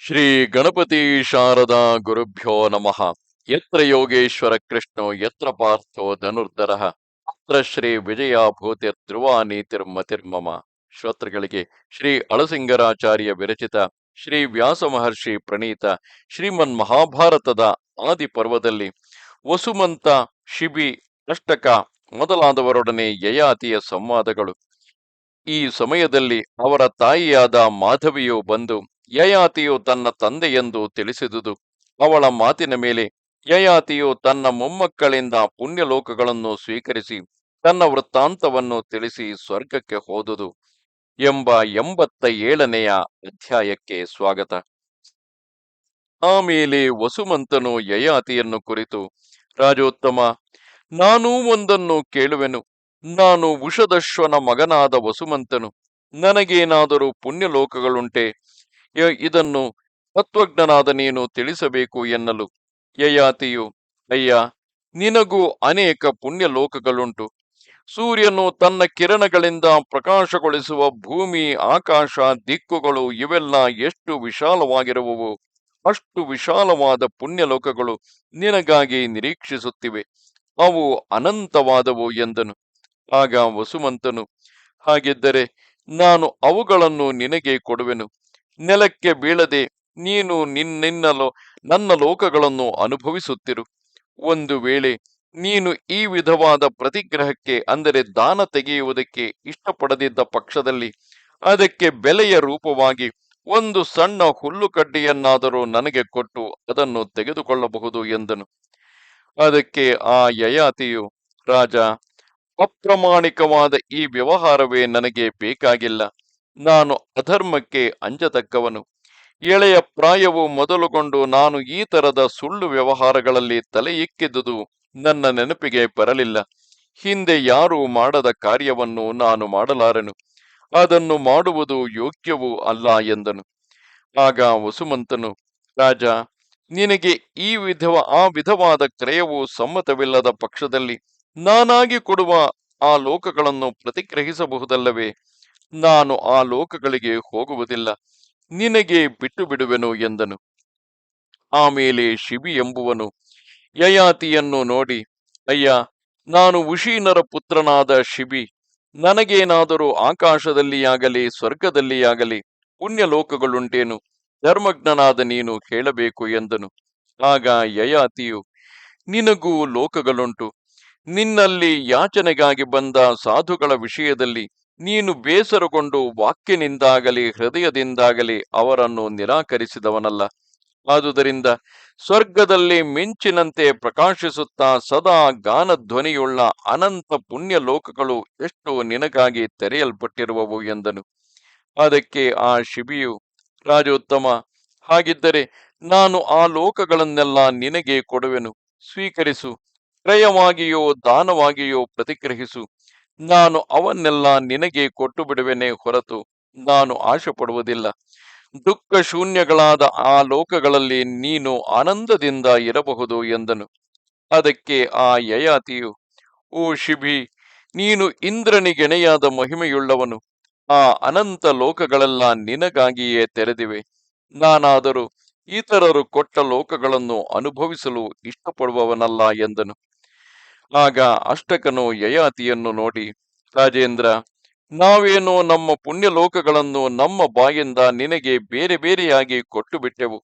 ಶ್ರೀ ಗಣಪತಿ ಶಾರದಾ ಗುರುಭ್ಯೋ ನಮಃ. ಯತ್ರ ಯೋಗೇಶ್ವರ ಕೃಷ್ಣೋ, ಯತ್ರ ಪಾರ್ಥೋ ಧನುರ್ಧರ, ಅತ್ರ ಶ್ರೀ ವಿಜಯ ಭೂತಿ ಧ್ರುವ ನೀತಿರ್ಮತಿರ್ಮಮ ಶ್ರೋತೃಗಳಿಗೆ ಶ್ರೀ ಅಳಸಿಂಗರಾಚಾರ್ಯ ವಿರಚಿತ ಶ್ರೀ ವ್ಯಾಸ ಮಹರ್ಷಿ ಪ್ರಣೀತ ಶ್ರೀಮನ್ ಮಹಾಭಾರತದ ಆದಿ ಪರ್ವದಲ್ಲಿ ವಸುಮಂತ, ಶಿಬಿ, ಅಷ್ಟಕ ಮೊದಲಾದವರೊಡನೆ ಯಯಾತಿಯ ಸಂವಾದಗಳು. ಈ ಸಮಯದಲ್ಲಿ ಅವರ ತಾಯಿಯಾದ ಮಾಧವಿಯು ಬಂದು ಯಯಾತಿಯು ತನ್ನ ತಂದೆಯೆಂದು ತಿಳಿಸಿದುದು. ಅವಳ ಮಾತಿನ ಮೇಲೆ ಯಯಾತಿಯು ತನ್ನ ಮೊಮ್ಮಕ್ಕಳಿಂದ ಪುಣ್ಯಲೋಕಗಳನ್ನು ಸ್ವೀಕರಿಸಿ ತನ್ನ ವೃತ್ತಾಂತವನ್ನು ತಿಳಿಸಿ ಸ್ವರ್ಗಕ್ಕೆ ಹೋದುದು. ಎಂಬ ಎಂಬತ್ತ ಏಳನೆಯ ಅಧ್ಯಾಯಕ್ಕೆ ಸ್ವಾಗತ. ಆಮೇಲೆ ವಸುಮಂತನು ಯಯಾತಿಯನ್ನು ಕುರಿತು, ರಾಜೋತ್ತಮ, ನಾನೂ ಒಂದನ್ನು ಕೇಳುವೆನು. ನಾನು ಉಷದಶ್ವನ ಮಗನಾದ ವಸುಮಂತನು. ನನಗೇನಾದರೂ ಪುಣ್ಯಲೋಕಗಳುಂಟೆ ಇದನ್ನು ತತ್ವಜ್ಞನಾದ ನೀನು ತಿಳಿಸಬೇಕು ಎನ್ನಲು. ಯಯಾತಿಯು, ಅಯ್ಯ, ನಿನಗೂ ಅನೇಕ ಪುಣ್ಯಲೋಕಗಳುಂಟು. ಸೂರ್ಯನು ತನ್ನ ಕಿರಣಗಳಿಂದ ಪ್ರಕಾಶಗೊಳಿಸುವ ಭೂಮಿ, ಆಕಾಶ, ದಿಕ್ಕುಗಳು ಇವೆಲ್ಲ ಎಷ್ಟು ವಿಶಾಲವಾಗಿರುವವು, ಅಷ್ಟು ವಿಶಾಲವಾದ ಪುಣ್ಯಲೋಕಗಳು ನಿನಗಾಗಿ ನಿರೀಕ್ಷಿಸುತ್ತಿವೆ. ಅವು ಅನಂತವಾದವು ಎಂದನು. ಆಗ ವಸುಮಂತನು, ಹಾಗಿದ್ದರೆ ನಾನು ಅವುಗಳನ್ನು ನಿನಗೆ ಕೊಡುವೆನು. ನೆಲಕ್ಕೆ ಬೀಳದೆ ನೀನು ನಿನ್ನಿನ್ನಲೋ ನನ್ನ ಲೋಕಗಳನ್ನು ಅನುಭವಿಸುತ್ತಿರು. ಒಂದು ವೇಳೆ ನೀನು ಈ ವಿಧವಾದ ಪ್ರತಿಗ್ರಹಕ್ಕೆ, ಅಂದರೆ ದಾನ ತೆಗೆಯುವುದಕ್ಕೆ ಇಷ್ಟಪಡದಿದ್ದ ಪಕ್ಷದಲ್ಲಿ, ಅದಕ್ಕೆ ಬೆಲೆಯ ರೂಪವಾಗಿ ಒಂದು ಸಣ್ಣ ಹುಲ್ಲುಕಡ್ಡಿಯನ್ನಾದರೂ ನನಗೆ ಕೊಟ್ಟು ಅದನ್ನು ತೆಗೆದುಕೊಳ್ಳಬಹುದು ಎಂದನು. ಅದಕ್ಕೆ ಆ ಯಯಾತಿಯು, ರಾಜ, ಅಪ್ರಮಾಣಿಕವಾದ ಈ ವ್ಯವಹಾರವೇ ನನಗೆ ಬೇಕಾಗಿಲ್ಲ. ನಾನು ಅಧರ್ಮಕ್ಕೆ ಅಂಜತಕ್ಕವನು. ಎಳೆಯ ಪ್ರಾಯವು ಮೊದಲುಗೊಂಡು ನಾನು ಈ ತರದ ಸುಳ್ಳು ವ್ಯವಹಾರಗಳಲ್ಲಿ ತಲೆ ಇಕ್ಕಿದುದು ನನ್ನ ನೆನಪಿಗೆ ಬರಲಿಲ್ಲ. ಹಿಂದೆ ಯಾರೂ ಮಾಡದ ಕಾರ್ಯವನ್ನು ನಾನು ಮಾಡಲಾರೆನು. ಅದನ್ನು ಮಾಡುವುದು ಯೋಗ್ಯವೂ ಅಲ್ಲ ಎಂದನು. ಆಗ ವಸುಮಂತನು, ರಾಜ, ನಿನಗೆ ಈ ವಿಧವ, ಆ ವಿಧವಾದ ಕ್ರಯವು ಸಮ್ಮತವಿಲ್ಲದ ಪಕ್ಷದಲ್ಲಿ ನಾನಾಗಿ ಕೊಡುವ ಆ ಲೋಕಗಳನ್ನು ಪ್ರತಿಗ್ರಹಿಸಬಹುದಲ್ಲವೇ? ನಾನು ಆ ಲೋಕಗಳಿಗೆ ಹೋಗುವುದಿಲ್ಲ. ನಿನಗೆ ಬಿಟ್ಟು ಬಿಡುವೆನು ಎಂದನು ಆಮೇಲೆ ಶಿಬಿ ಎಂಬುವನು ಯಯಾತಿಯನ್ನು ನೋಡಿ, ಅಯ್ಯ, ನಾನು ಉಶೀನರ ಪುತ್ರನಾದ ಶಿಬಿ, ನನಗೇನಾದರೂ ಆಕಾಶದಲ್ಲಿಯಾಗಲಿ, ಸ್ವರ್ಗದಲ್ಲಿಯಾಗಲಿ ಪುಣ್ಯಲೋಕಗಳುಂಟೇನು? ಧರ್ಮಜ್ಞನಾದ ನೀನು ಹೇಳಬೇಕು ಎಂದನು. ಆಗ ಯಯಾತಿಯು, ನಿನಗೂ ಲೋಕಗಳುಂಟು. ನಿನ್ನಲ್ಲಿ ಯಾಚನೆಗಾಗಿ ಬಂದ ಸಾಧುಗಳ ವಿಷಯದಲ್ಲಿ ನೀನು ಬೇಸರಗೊಂಡು ವಾಕ್ಯನಿಂದಾಗಲಿ, ಹೃದಯದಿಂದಾಗಲಿ ಅವರನ್ನು ನಿರಾಕರಿಸಿದವನಲ್ಲ. ಆದುದರಿಂದ ಸ್ವರ್ಗದಲ್ಲಿ ಮಿಂಚಿನಂತೆ ಪ್ರಕಾಶಿಸುತ್ತಾ ಸದಾ ಗಾನಧ್ವನಿಯುಳ್ಳ ಅನಂತ ಪುಣ್ಯ ಲೋಕಗಳು ಎಷ್ಟು ನಿನಗಾಗಿ ತೆರೆಯಲ್ಪಟ್ಟಿರುವವು ಎಂದನು. ಅದಕ್ಕೆ ಆ ಶಿಬಿಯು, ರಾಜೋತ್ತಮ, ಹಾಗಿದ್ದರೆ ನಾನು ಆ ಲೋಕಗಳನ್ನೆಲ್ಲ ನಿನಗೆ ಕೊಡುವೆನು. ಸ್ವೀಕರಿಸು. ಕ್ರಯವಾಗಿಯೋ ದಾನವಾಗಿಯೋ ಪ್ರತಿಗ್ರಹಿಸು. ನಾನು ಅವನ್ನೆಲ್ಲ ನಿನಗೆ ಕೊಟ್ಟು ಬಿಡುವೆನೆ ಹೊರತು ನಾನು ಆಶೆ ಪಡುವುದಿಲ್ಲ ದುಃಖ ಶೂನ್ಯಗಳಾದ ಆ ಲೋಕಗಳಲ್ಲಿ ನೀನು ಆನಂದದಿಂದ ಇರಬಹುದು ಎಂದನು. ಅದಕ್ಕೆ ಆ ಯಯಾತಿಯು, ಓ ಶಿಬಿ, ನೀನು ಇಂದ್ರನಿಗೆಣೆಯಾದ ಮಹಿಮೆಯುಳ್ಳವನು. ಆ ಅನಂತ ಲೋಕಗಳೆಲ್ಲ ನಿನಗಾಗಿಯೇ ತೆರೆದಿವೆ. ನಾನಾದರೂ ಇತರರು ಕೊಟ್ಟ ಲೋಕಗಳನ್ನು ಅನುಭವಿಸಲು ಇಷ್ಟಪಡುವವನಲ್ಲ ಎಂದನು. ಆಗ ಅಷ್ಟಕನು ಯಯಾತಿಯನ್ನು ನೋಡಿ, ರಾಜೇಂದ್ರ, ನಾವೇನು ನಮ್ಮ ಪುಣ್ಯಲೋಕಗಳನ್ನು ನಮ್ಮ ಬಾಯಿಂದ ನಿನಗೆ ಬೇರೆ ಬೇರೆಯಾಗಿ ಕೊಟ್ಟು ಬಿಟ್ಟೆವು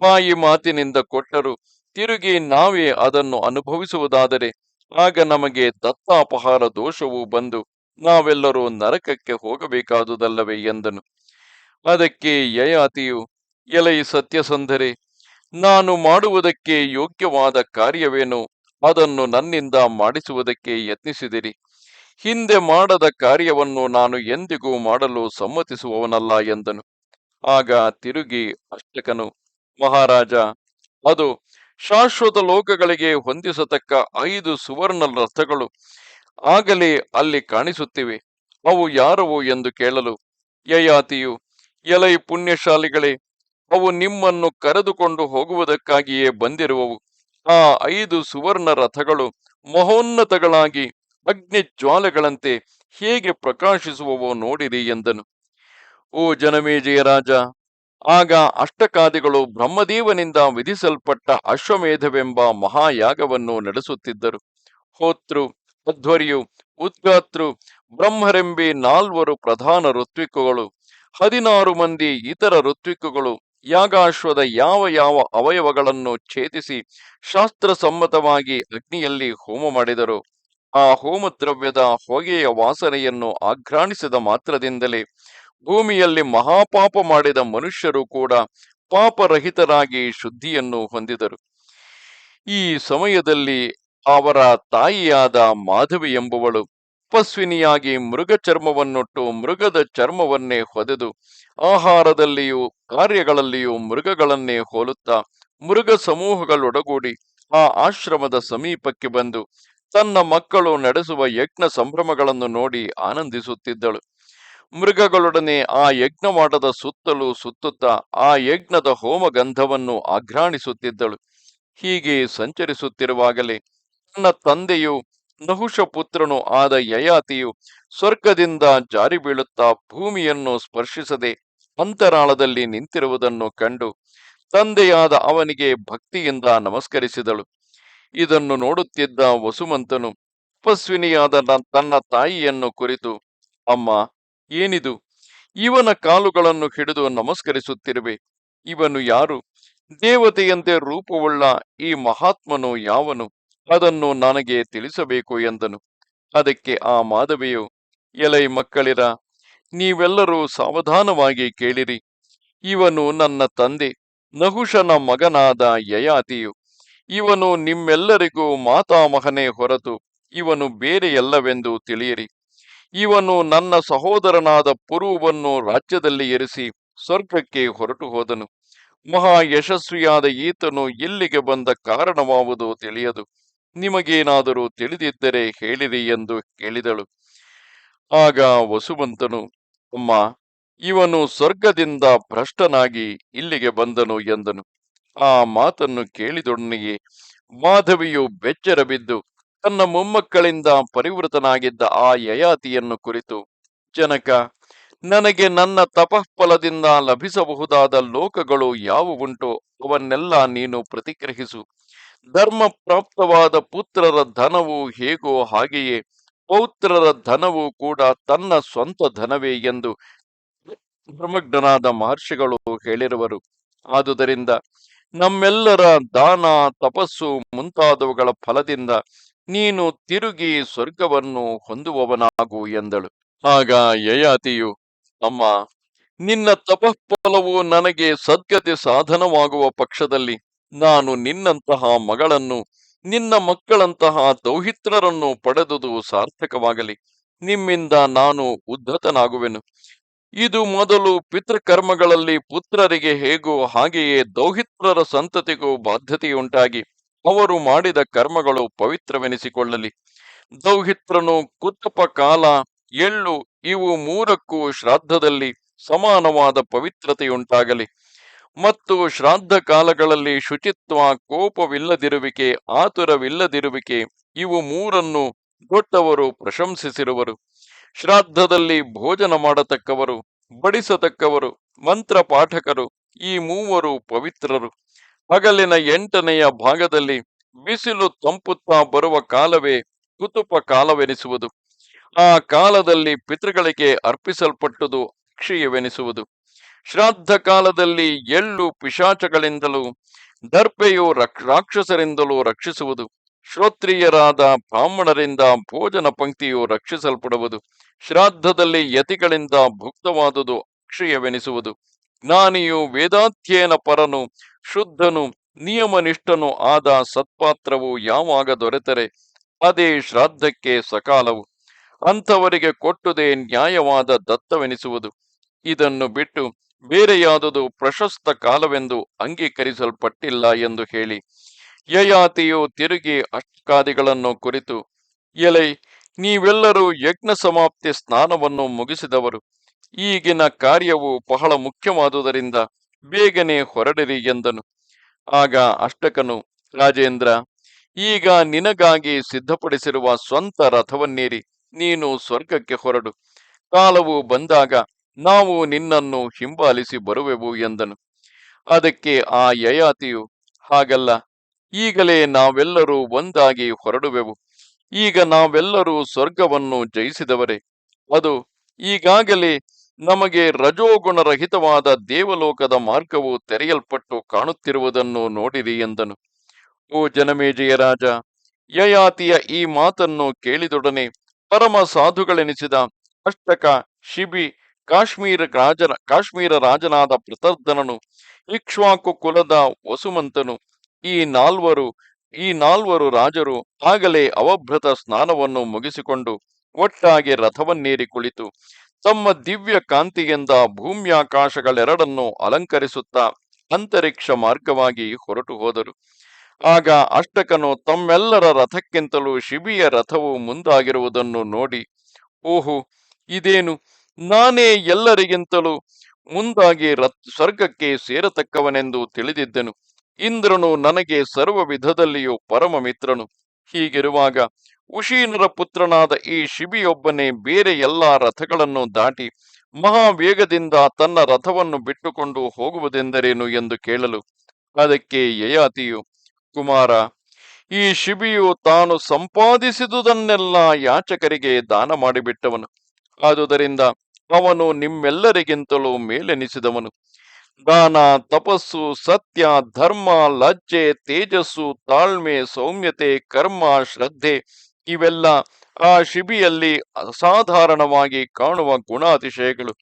ಬಾಯಿ ಮಾತಿನಿಂದ ಕೊಟ್ಟರು, ತಿರುಗಿ ನಾವೇ ಅದನ್ನು ಅನುಭವಿಸುವುದಾದರೆ ಆಗ ನಮಗೆ ದತ್ತಾಪಹಾರ ದೋಷವು ಬಂದು ನಾವೆಲ್ಲರೂ ನರಕಕ್ಕೆ ಹೋಗಬೇಕಾದುದಲ್ಲವೇ ಎಂದನು. ಅದಕ್ಕೆ ಯಯಾತಿಯು, ಎಲೈ ಸತ್ಯಸಂಧರೆ, ನಾನು ಮಾಡುವುದಕ್ಕೆ ಯೋಗ್ಯವಾದ ಕಾರ್ಯವೇನು? ಅದನ್ನು ನನ್ನಿಂದ ಮಾಡಿಸುವುದಕ್ಕೆ ಯತ್ನಿಸಿದಿರಿ. ಹಿಂದೆ ಮಾಡದ ಕಾರ್ಯವನ್ನು ನಾನು ಎಂದಿಗೂ ಮಾಡಲು ಸಮ್ಮತಿಸುವವನಲ್ಲ ಎಂದನು. ಆಗ ತಿರುಗಿ ಅಷ್ಟಕನು, ಮಹಾರಾಜ, ಅದು ಶಾಶ್ವತ ಲೋಕಗಳಿಗೆ ಹೊಂದಿಸತಕ್ಕ ಐದು ಸುವರ್ಣ ರಥಗಳು. ಆಗಲೇ ಅಲ್ಲಿ ಕಾಣಿಸುತ್ತಿವೆ. ಅವು ಯಾರವು ಎಂದು ಕೇಳಲು, ಯಯಾತಿಯು, ಎಲೈ ಪುಣ್ಯಶಾಲಿಗಳೇ, ಅವು ನಿಮ್ಮನ್ನು ಕರೆದುಕೊಂಡು ಹೋಗುವುದಕ್ಕಾಗಿಯೇ ಬಂದಿರುವವು. ಆ ಐದು ಸುವರ್ಣ ರಥಗಳು ಮಹೋನ್ನತಗಳಾಗಿ ಅಗ್ನಿ ಜ್ವಾಲೆಗಳಂತೆ ಹೇಗೆ ಪ್ರಕಾಶಿಸುವವೋ ನೋಡಿರಿ ಎಂದನು. ಓ ಜನಮೇಜಯ ರಾಜ ಆಗ ಅಷ್ಟಕಾದಿಗಳು ಬ್ರಹ್ಮದೇವನಿಂದ ವಿಧಿಸಲ್ಪಟ್ಟ ಅಶ್ವಮೇಧವೆಂಬ ಮಹಾಯಾಗವನ್ನು ನಡೆಸುತ್ತಿದ್ದರು. ಹೋತೃ ಅಧ್ವರ್ಯು ಉದ್ಗಾತೃ, ಬ್ರಹ್ಮರೆಂಬಿ ನಾಲ್ವರು ಪ್ರಧಾನ ಋತ್ವಿಕ್ಕುಗಳು ಹದಿನಾರು ಮಂದಿ ಇತರ ಋತ್ವಿಕ್ಕುಗಳು ಯಾಗಾಶ್ವದ ಯಾವ ಯಾವ ಅವಯವಗಳನ್ನು ಛೇದಿಸಿ ಶಾಸ್ತ್ರಸಮ್ಮತವಾಗಿ ಅಗ್ನಿಯಲ್ಲಿ ಹೋಮ ಮಾಡಿದರು, ಆ ಹೋಮ ದ್ರವ್ಯದ ಹೊಗೆಯ ವಾಸನೆಯನ್ನು ಆಘ್ರಾಣಿಸಿದ ಮಾತ್ರದಿಂದಲೇ ಭೂಮಿಯಲ್ಲಿ ಮಹಾಪಾಪ ಮಾಡಿದ ಮನುಷ್ಯರು ಕೂಡ ಪಾಪರಹಿತರಾಗಿ ಶುದ್ಧಿಯನ್ನು ಹೊಂದಿದರು. ಈ ಸಮಯದಲ್ಲಿ ಅವರ ತಾಯಿಯಾದ ಮಾಧವಿ ಎಂಬುವಳು ತಪಸ್ವಿನಿಯಾಗಿ ಮೃಗ ಚರ್ಮವನ್ನುಟ್ಟು ಮೃಗದ ಚರ್ಮವನ್ನೇ ಹೊದೆದು ಆಹಾರದಲ್ಲಿಯೂ ಕಾರ್ಯಗಳಲ್ಲಿಯೂ ಮೃಗಗಳನ್ನೇ ಹೋಲುತ್ತಾ ಮೃಗ ಸಮೂಹಗಳೊಡಗೂಡಿ ಆ ಆಶ್ರಮದ ಸಮೀಪಕ್ಕೆ ಬಂದು ತನ್ನ ಮಕ್ಕಳು ನಡೆಸುವ ಯಜ್ಞ ಸಂಭ್ರಮಗಳನ್ನು ನೋಡಿ ಆನಂದಿಸುತ್ತಿದ್ದಳು. ಮೃಗಗಳೊಡನೆ ಆ ಯಜ್ಞ ಮಾಡದ ಸುತ್ತಲೂ ಸುತ್ತುತ್ತಾ ಆ ಯಜ್ಞದ ಹೋಮಗಂಧವನ್ನು ಆಘ್ರಾಣಿಸುತ್ತಿದ್ದಳು. ಹೀಗೆ ಸಂಚರಿಸುತ್ತಿರುವಾಗಲೇ ತನ್ನ ತಂದೆಯು ನಹುಷ ಪುತ್ರನು ಆದ ಯಯಾತಿಯು ಸ್ವರ್ಗದಿಂದ ಜಾರಿ ಬೀಳುತ್ತಾ ಭೂಮಿಯನ್ನು ಸ್ಪರ್ಶಿಸದೆ ಅಂತರಾಳದಲ್ಲಿ ನಿಂತಿರುವುದನ್ನು ಕಂಡು ತಂದೆಯಾದ ಅವನಿಗೆ ಭಕ್ತಿಯಿಂದ ನಮಸ್ಕರಿಸಿದಳು. ಇದನ್ನು ನೋಡುತ್ತಿದ್ದ ವಸುಮಂತನು ತಪಸ್ವಿನಿಯಾದ ತನ್ನ ತಾಯಿಯನ್ನು ಕುರಿತು, ಅಮ್ಮ, ಏನಿದು? ಇವನ ಕಾಲುಗಳನ್ನು ಹಿಡಿದು ನಮಸ್ಕರಿಸುತ್ತಿರುವೆ. ಇವನು ಯಾರು? ದೇವತೆಯಂತೆ ರೂಪವುಳ್ಳ ಈ ಮಹಾತ್ಮನು ಯಾವನು? ಅದನ್ನು ನನಗೆ ತಿಳಿಸಬೇಕು ಎಂದನು. ಅದಕ್ಕೆ ಆ ಮಾಧವಿಯು, ಎಲೈ ಮಕ್ಕಳಿರ, ನೀವೆಲ್ಲರೂ ಸಾವಧಾನವಾಗಿ ಕೇಳಿರಿ. ಇವನು ನನ್ನ ತಂದೆ ನಹುಶನ ಮಗನಾದ ಯಯಾತಿಯು. ಇವನು ನಿಮ್ಮೆಲ್ಲರಿಗೂ ಮಾತಾಮಹನೇ ಹೊರತು, ಇವನು ಬೇರೆಯಲ್ಲವೆಂದು ತಿಳಿಯಿರಿ. ಇವನು ನನ್ನ ಸಹೋದರನಾದ ಪುರುವನ್ನು ರಾಜ್ಯದಲ್ಲಿ ಇರಿಸಿ ಸ್ವರ್ಗಕ್ಕೆ ಹೊರಟು ಹೋದನು. ಮಹಾ ಯಶಸ್ವಿಯಾದ ಈತನು ಇಲ್ಲಿಗೆ ಬಂದ ಕಾರಣವಾವುದು ತಿಳಿಯದು. ನಿಮಗೇನಾದರೂ ತಿಳಿದಿದ್ದರೆ ಹೇಳಿರಿ ಎಂದು ಕೇಳಿದಳು. ಆಗ ವಸುವಂತನು, ಅಮ್ಮ, ಇವನು ಸ್ವರ್ಗದಿಂದ ಭ್ರಷ್ಟನಾಗಿ ಇಲ್ಲಿಗೆ ಬಂದನು ಎಂದನು. ಆ ಮಾತನ್ನು ಕೇಳಿದೊಡನೆಯೇ ಮಾಧವಿಯು ಬೆಚ್ಚರ ಬಿದ್ದು ತನ್ನ ಮೊಮ್ಮಕ್ಕಳಿಂದ ಪರಿವೃತನಾಗಿದ್ದ ಆ ಯಯಾತಿಯನ್ನು ಕುರಿತು, ಜನಕ, ನನಗೆ ನನ್ನ ತಪಃಫಲದಿಂದ ಲಭಿಸಬಹುದಾದ ಲೋಕಗಳು ಯಾವುವುಂಟೋ ಅವನ್ನೆಲ್ಲ ನೀನು ಪ್ರತಿಗ್ರಹಿಸು. ಧರ್ಮ ಪ್ರಾಪ್ತವಾದ ಪುತ್ರರ ಧನವು ಹೇಗೋ ಹಾಗೆಯೇ ಪೌತ್ರರ ಧನವು ಕೂಡ ತನ್ನ ಸ್ವಂತ ಧನವೇ ಎಂದು ಧರ್ಮಜ್ಞನಾದ ಮಹರ್ಷಿಗಳು ಹೇಳಿರುವರು. ಆದುದರಿಂದ ನಮ್ಮೆಲ್ಲರ ದಾನ, ತಪಸ್ಸು ಮುಂತಾದವುಗಳ ಫಲದಿಂದ ನೀನು ತಿರುಗಿ ಸ್ವರ್ಗವನ್ನು ಹೊಂದುವವನಾಗು ಎಂದಳು. ಆಗ ಯಯಾತಿಯು, ಅಮ್ಮ, ನಿನ್ನ ತಪಃಫಲವು ನನಗೆ ಸದ್ಗತಿ ಸಾಧನವಾಗುವ ಪಕ್ಷದಲ್ಲಿ ನಾನು ನಿನ್ನಂತಹ ಮಗಳನ್ನು, ನಿನ್ನ ಮಕ್ಕಳಂತಹ ದೌಹಿತ್ರರನ್ನು ಪಡೆದುದು ಸಾರ್ಥಕವಾಗಲಿ. ನಿಮ್ಮಿಂದ ನಾನು ಉದ್ಧತನಾಗುವೆನು. ಇದು ಮೊದಲು ಪಿತೃಕರ್ಮಗಳಲ್ಲಿ ಪುತ್ರರಿಗೆ ಹೇಗೋ ಹಾಗೆಯೇ ದೌಹಿತ್ರರ ಸಂತತಿಗೂ ಬಾಧ್ಯತೆಯುಂಟಾಗಿ ಅವರು ಮಾಡಿದ ಕರ್ಮಗಳು ಪವಿತ್ರವೆನಿಸಿಕೊಳ್ಳಲಿ. ದೌಹಿತ್ರನು ಕುತ್ತಪ ಕಾಲ, ಎಳ್ಳು ಇವು ಮೂರಕ್ಕೂ ಶ್ರಾದ್ದದಲ್ಲಿ ಸಮಾನವಾದ ಪವಿತ್ರತೆಯುಂಟಾಗಲಿ. ಮತ್ತು ಶ್ರಾದ್ದ ಕಾಲಗಳಲ್ಲಿ ಶುಚಿತ್ವ, ಕೋಪವಿಲ್ಲದಿರುವಿಕೆ, ಆತುರವಿಲ್ಲದಿರುವಿಕೆ, ಇವು ಮೂರನ್ನು ದೊಡ್ಡವರು ಪ್ರಶಂಸಿಸಿರುವರು. ಶ್ರಾದ್ದದಲ್ಲಿ ಭೋಜನ ಮಾಡತಕ್ಕವರು, ಬಡಿಸತಕ್ಕವರು, ಮಂತ್ರ ಪಾಠಕರು, ಈ ಮೂವರು ಪವಿತ್ರರು. ಹಗಲಿನ ಎಂಟನೆಯ ಭಾಗದಲ್ಲಿ ಬಿಸಿಲು ತಂಪುತ್ತಾ ಬರುವ ಕಾಲವೇ ಕುತುಪ ಕಾಲವೆನಿಸುವುದು. ಆ ಕಾಲದಲ್ಲಿ ಪಿತೃಗಳಿಗೆ ಅರ್ಪಿಸಲ್ಪಟ್ಟುದು ಅಕ್ಷಯವೆನಿಸುವುದು. ಶ್ರಾದ್ದ ಕಾಲದಲ್ಲಿ ಎಳ್ಳು ಪಿಶಾಚಗಳಿಂದಲೂ, ದರ್ಪೆಯು ರಕ್- ರಾಕ್ಷಸರಿಂದಲೂ ರಕ್ಷಿಸುವುದು, ಶ್ರೋತ್ರಿಯರಾದ ಬ್ರಾಹ್ಮಣರಿಂದ ಭೋಜನ ಪಂಕ್ತಿಯು ರಕ್ಷಿಸಲ್ಪಡುವುದು, ಶ್ರಾದ್ದದಲ್ಲಿ ಯತಿಗಳಿಂದ ಭುಕ್ತವಾದುದು ಅಕ್ಷಯವೆನಿಸುವುದು. ಜ್ಞಾನಿಯು ವೇದಾಧ್ಯಯನ ಪರನು, ಶುದ್ಧನು, ನಿಯಮನಿಷ್ಠನು ಆದ ಸತ್ಪಾತ್ರವು ಯಾವಾಗ ದೊರೆತರೆ, ಅದೇ ಶ್ರಾದ್ದಕ್ಕೆ ಸಕಾಲವು. ಅಂಥವರಿಗೆ ಕೊಟ್ಟುದೇ ನ್ಯಾಯವಾದ ದತ್ತವೆನಿಸುವುದು. ಇದನ್ನು ಬಿಟ್ಟು ಬೇರೆಯಾದುದು ಪ್ರಶಸ್ತ ಕಾಲವೆಂದು ಅಂಗೀಕರಿಸಲ್ಪಟ್ಟಿಲ್ಲ ಎಂದು ಹೇಳಿ ಯಯಾತಿಯು ತಿರುಗಿ ಅಷ್ಟಾದಿಗಳನ್ನು ಕುರಿತು, ಎಲೈ, ನೀವೆಲ್ಲರೂ ಯಜ್ಞ ಸಮಾಪ್ತಿ ಸ್ನಾನವನ್ನು ಮುಗಿಸಿದವರು. ಈಗಿನ ಕಾರ್ಯವು ಬಹಳ ಮುಖ್ಯವಾದುದರಿಂದ ಬೇಗನೆ ಹೊರಡಿರಿ ಎಂದನು. ಆಗ ಅಷ್ಟಕನು, ರಾಜೇಂದ್ರ, ಈಗ ನಿನಗಾಗಿ ಸಿದ್ಧಪಡಿಸಿರುವ ಸ್ವಂತ ರಥವನ್ನೇರಿ, ನೀನು ಸ್ವರ್ಗಕ್ಕೆ ಹೊರಡು. ಕಾಲವು ಬಂದಾಗ ನಾವು ನಿನ್ನನ್ನು ಹಿಂಬಾಲಿಸಿ ಬರುವೆವು ಎಂದನು. ಅದಕ್ಕೆ ಆ ಯಯಾತಿಯು, ಹಾಗಲ್ಲ, ಈಗಲೇ ನಾವೆಲ್ಲರೂ ಒಂದಾಗಿ ಹೊರಡುವೆವು. ಈಗ ನಾವೆಲ್ಲರೂ ಸ್ವರ್ಗವನ್ನು ಜಯಿಸಿದವರೇ. ಅದು ಈಗಾಗಲೇ ನಮಗೆ ರಜೋಗುಣರಹಿತವಾದ ದೇವಲೋಕದ ಮಾರ್ಗವು ತೆರೆಯಲ್ಪಟ್ಟು ಕಾಣುತ್ತಿರುವುದನ್ನು ನೋಡಿರಿ ಎಂದನು. ಓ ಜನಮೇಜಯ ರಾಜ, ಯಯಾತಿಯ ಈ ಮಾತನ್ನು ಕೇಳಿದೊಡನೆ ಪರಮ ಸಾಧುಗಳೆನಿಸಿದ ಅಷ್ಟಕ ಶಿಬಿ ಕಾಶ್ಮೀರ ರಾಜನ ಕಾಶ್ಮೀರ ರಾಜನಾದ ಪ್ರತರ್ಧನನು, ಇಕ್ಷ್ವಾಕು ಕುಲದ ವಸುಮಂತನು, ಈ ನಾಲ್ವರು ಈ ನಾಲ್ವರು ರಾಜರು ಆಗಲೇ ಅವಭೃತ ಸ್ನಾನವನ್ನು ಮುಗಿಸಿಕೊಂಡು ಒಟ್ಟಾಗಿ ರಥವನ್ನೇರಿ ಕುಳಿತು, ತಮ್ಮ ದಿವ್ಯ ಕಾಂತಿಯಿಂದ ಭೂಮ್ಯಾಕಾಶಗಳೆರಡನ್ನು ಅಲಂಕರಿಸುತ್ತಾ ಅಂತರಿಕ್ಷ ಮಾರ್ಗವಾಗಿ ಹೊರಟು ಹೋದರು. ಆಗ ಅಷ್ಟಕನು ತಮ್ಮೆಲ್ಲರ ರಥಕ್ಕಿಂತಲೂ ಶಿಬಿಯ ರಥವು ಮುಂದಾಗಿರುವುದನ್ನು ನೋಡಿ, ಓಹೋ, ಇದೇನು? ನಾನೇ ಎಲ್ಲರಿಗಿಂತಲೂ ಮುಂದಾಗಿ ರತ್, ಸ್ವರ್ಗಕ್ಕೆ ಸೇರತಕ್ಕವನೆಂದು ತಿಳಿದಿದ್ದೆನು. ಇಂದ್ರನು ನನಗೆ ಸರ್ವ ವಿಧದಲ್ಲಿಯೂ ಪರಮ ಮಿತ್ರನು ಹೀಗಿರುವಾಗ ಉಶೀನರ ಪುತ್ರನಾದ ಈ ಶಿಬಿಯೊಬ್ಬನೇ ಬೇರೆ ಎಲ್ಲಾ ರಥಗಳನ್ನು ದಾಟಿ ಮಹಾವೇಗದಿಂದ ತನ್ನ ರಥವನ್ನು ಬಿಟ್ಟುಕೊಂಡು ಹೋಗುವುದೆಂದರೇನು ಎಂದು ಕೇಳಲು ಅದಕ್ಕೆ ಯಯಾತಿಯು, ಕುಮಾರ, ಈ ಶಿಬಿಯು ತಾನು ಸಂಪಾದಿಸಿದುದನ್ನೆಲ್ಲ ಯಾಚಕರಿಗೆ ದಾನ ಮಾಡಿಬಿಟ್ಟವನು. ಆದುದರಿಂದ ಅವನು ನಿಮ್ಮೆಲ್ಲರಿಗಿಂತಲೂ ಮೇಲೆನಿಸಿದವನು. ದಾನ ತಪಸ್ಸು, ಸತ್ಯ, ಧರ್ಮ, ಲಜ್ಜೆ, ತೇಜಸ್ಸು, ತಾಳ್ಮೆ, ಸೌಮ್ಯತೆ, ಕರ್ಮ, ಶ್ರದ್ಧೆ ಇವೆಲ್ಲ ಆ ಶಿಬಿಯಲ್ಲಿ ಅಸಾಧಾರಣವಾಗಿ ಕಾಣುವ ಗುಣಾತಿಶಯಗಳು.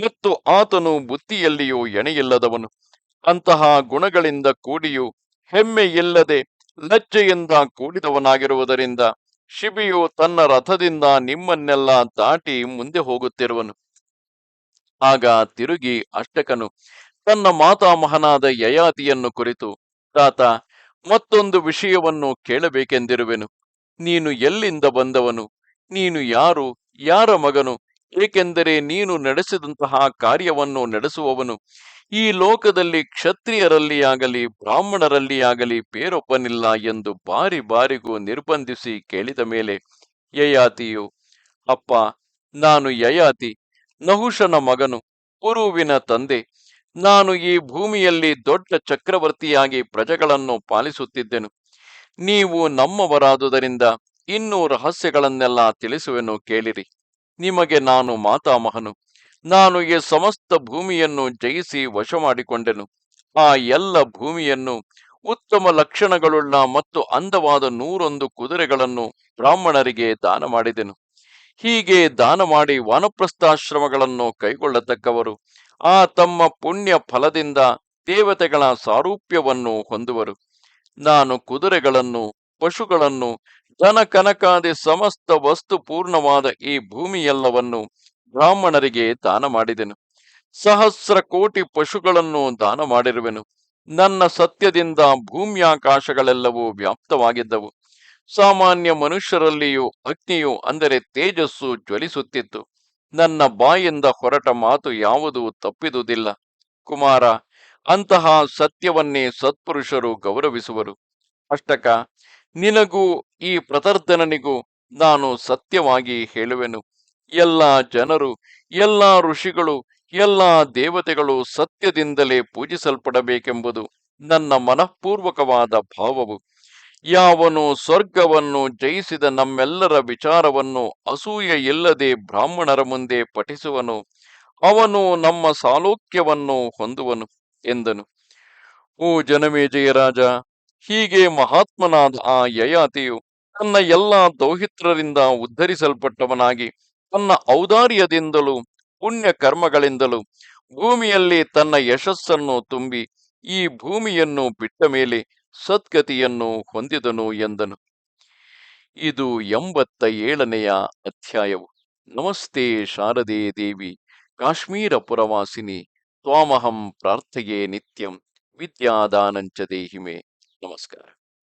ಮತ್ತು ಆತನು ಬುದ್ಧಿಯಲ್ಲಿಯೂ ಎಣೆಯಿಲ್ಲದವನು. ಅಂತಹ ಗುಣಗಳಿಂದ ಕೂಡಿಯೂ ಹೆಮ್ಮೆ ಇಲ್ಲದೆ ಲಜ್ಜೆಯಿಂದ ಕೂಡಿದವನಾಗಿರುವುದರಿಂದ ಶಿಬಿಯು ತನ್ನ ರಥದಿಂದ ನಿಮ್ಮನ್ನೆಲ್ಲ ದಾಟಿ ಮುಂದೆ ಹೋಗುತ್ತಿರುವನು. ಆಗ ತಿರುಗಿ ಅಷ್ಟಕನು, ತನ್ನ ಮಾತಾಮಹನಾದ ಯಯಾತಿಯನ್ನು ಕುರಿತು, ತಾತ, ಮತ್ತೊಂದು ವಿಷಯವನ್ನು ಕೇಳಬೇಕೆಂದಿರುವೆನು. ನೀನು ಎಲ್ಲಿಂದ ಬಂದವನು? ನೀನು ಯಾರು? ಯಾರ ಮಗನು? ಏಕೆಂದರೆ ನೀನು ನಡೆಸಿದಂತಹ ಕಾರ್ಯವನ್ನು ನಡೆಸುವವನು. ಈ ಲೋಕದಲ್ಲಿ ಕ್ಷತ್ರಿಯರಲ್ಲಿ ಆಗಲಿ ಬ್ರಾಹ್ಮಣರಲ್ಲಿ ಆಗಲಿ ಬೇರೊಬ್ಬನಿಲ್ಲ ಎಂದು ಬಾರಿ ಬಾರಿಗೂ ನಿರ್ಬಂಧಿಸಿ ಕೇಳಿದ ಮೇಲೆ, ಯಯಾತಿಯು, ಅಪ್ಪ, ನಾನು ಯಯಾತಿ, ನಹುಷನ ಮಗನು ಪುರುವಿನ ತಂದೆ, ನಾನು ಈ ಭೂಮಿಯಲ್ಲಿ ದೊಡ್ಡ ಚಕ್ರವರ್ತಿಯಾಗಿ ಪ್ರಜೆಗಳನ್ನು ಪಾಲಿಸುತ್ತಿದ್ದೆನು. ನೀವು ನಮ್ಮವರಾದುದರಿಂದ ಇನ್ನೂ ರಹಸ್ಯಗಳನ್ನೆಲ್ಲ ತಿಳಿಸುವೆನು ಕೇಳಿರಿ. ನಿಮಗೆ ನಾನು ಮಾತಾಮಹನು. ನಾನು ಈ ಸಮಸ್ತ ಭೂಮಿಯನ್ನು ಜಯಿಸಿ ವಶ ಮಾಡಿಕೊಂಡೆನು. ಆ ಎಲ್ಲ ಭೂಮಿಯನ್ನು, ಉತ್ತಮ ಲಕ್ಷಣಗಳುಳ್ಳ ಮತ್ತು ಅಂದವಾದ ನೂರೊಂದು ಕುದುರೆಗಳನ್ನು ಬ್ರಾಹ್ಮಣರಿಗೆ ದಾನ ಮಾಡಿದೆನು. ಹೀಗೆ ದಾನ ಮಾಡಿ ವಾನಪ್ರಸ್ಥಾಶ್ರಮಗಳನ್ನು ಕೈಗೊಳ್ಳತಕ್ಕವರು. ಆ ತಮ್ಮ ಪುಣ್ಯ ಫಲದಿಂದ ದೇವತೆಗಳ ಸಾರೂಪ್ಯವನ್ನು ಹೊಂದುವರು. ನಾನು ಕುದುರೆಗಳನ್ನು, ಪಶುಗಳನ್ನು, ಧನ ಕನಕಾದಿ ಸಮಸ್ತ ವಸ್ತು ಪೂರ್ಣವಾದ ಈ ಭೂಮಿಯೆಲ್ಲವನ್ನು ಬ್ರಾಹ್ಮಣರಿಗೆ ದಾನ ಮಾಡಿದೆನು. ಸಹಸ್ರ ಕೋಟಿ ಪಶುಗಳನ್ನು ದಾನ ಮಾಡಿರುವೆನು. ನನ್ನ ಸತ್ಯದಿಂದ ಭೂಮ್ಯಾಕಾಶಗಳೆಲ್ಲವೂ ವ್ಯಾಪ್ತವಾಗಿದ್ದವು. ಸಾಮಾನ್ಯ ಮನುಷ್ಯರಲ್ಲಿಯೂ ಅಗ್ನಿಯು ಅಂದರೆ ತೇಜಸ್ಸು ಜ್ವಲಿಸುತ್ತಿತ್ತು. ನನ್ನ ಬಾಯಿಂದ ಹೊರಟ ಮಾತು ಯಾವುದೂ ತಪ್ಪಿದುದಿಲ್ಲ. ಕುಮಾರ, ಅಂತಹ ಸತ್ಯವನ್ನೇ ಸತ್ಪುರುಷರು ಗೌರವಿಸುವರು. ಅಷ್ಟಕ, ನಿನಗೂ ಈ ಪ್ರತರ್ಧನನಿಗೂ ನಾನು ಸತ್ಯವಾಗಿ ಹೇಳುವೆನು. ಎಲ್ಲ ಜನರು, ಎಲ್ಲ ಋಷಿಗಳು, ಎಲ್ಲ ದೇವತೆಗಳು ಸತ್ಯದಿಂದಲೇ ಪೂಜಿಸಲ್ಪಡಬೇಕೆಂಬುದು ನನ್ನ ಮನಃಪೂರ್ವಕವಾದ ಭಾವವು. ಯಾವನು ಸ್ವರ್ಗವನ್ನು ಜಯಿಸಿದ ನಮ್ಮೆಲ್ಲರ ವಿಚಾರವನ್ನು ಅಸೂಯೆ ಇಲ್ಲದೆ ಬ್ರಾಹ್ಮಣರ ಮುಂದೆ ಪಠಿಸುವನು, ಅವನು ನಮ್ಮ ಸಾಲೋಕ್ಯವನ್ನು ಹೊಂದುವನು ಎಂದನು. ಓ ಜನಮೇಜಯರಾಜ ಹೀಗೆ ಮಹಾತ್ಮನಾದ ಆ ಯಯಾತಿಯು ತನ್ನ ಎಲ್ಲ ದೌಹಿತ್ರರಿಂದ ಉದ್ಧರಿಸಲ್ಪಟ್ಟವನಾಗಿ ತನ್ನ ಔದಾರ್ಯದಿಂದಲೂ, ಪುಣ್ಯ ಕರ್ಮಗಳಿಂದಲೂ, ಭೂಮಿಯಲ್ಲಿ ತನ್ನ ಯಶಸ್ಸನ್ನು ತುಂಬಿ, ಈ ಭೂಮಿಯನ್ನು ಬಿಟ್ಟ ಮೇಲೆ ಸದ್ಗತಿಯನ್ನು ಹೊಂದಿದನು ಎಂದನು. ಇದು ಎಂಬತ್ತ ಏಳನೆಯ ಅಧ್ಯಾಯವು. ನಮಸ್ತೆ ಶಾರದೆ ದೇವಿ, ಕಾಶ್ಮೀರ ಪುರವಾಸಿನಿ, ತ್ವಾಮಹಂ ಪ್ರಾರ್ಥೆಯೇ ನಿತ್ಯಂ, ವಿದ್ಯಾದಾನಂಚ ದೇಹಿಮೆ. ನಮಸ್ಕಾರ.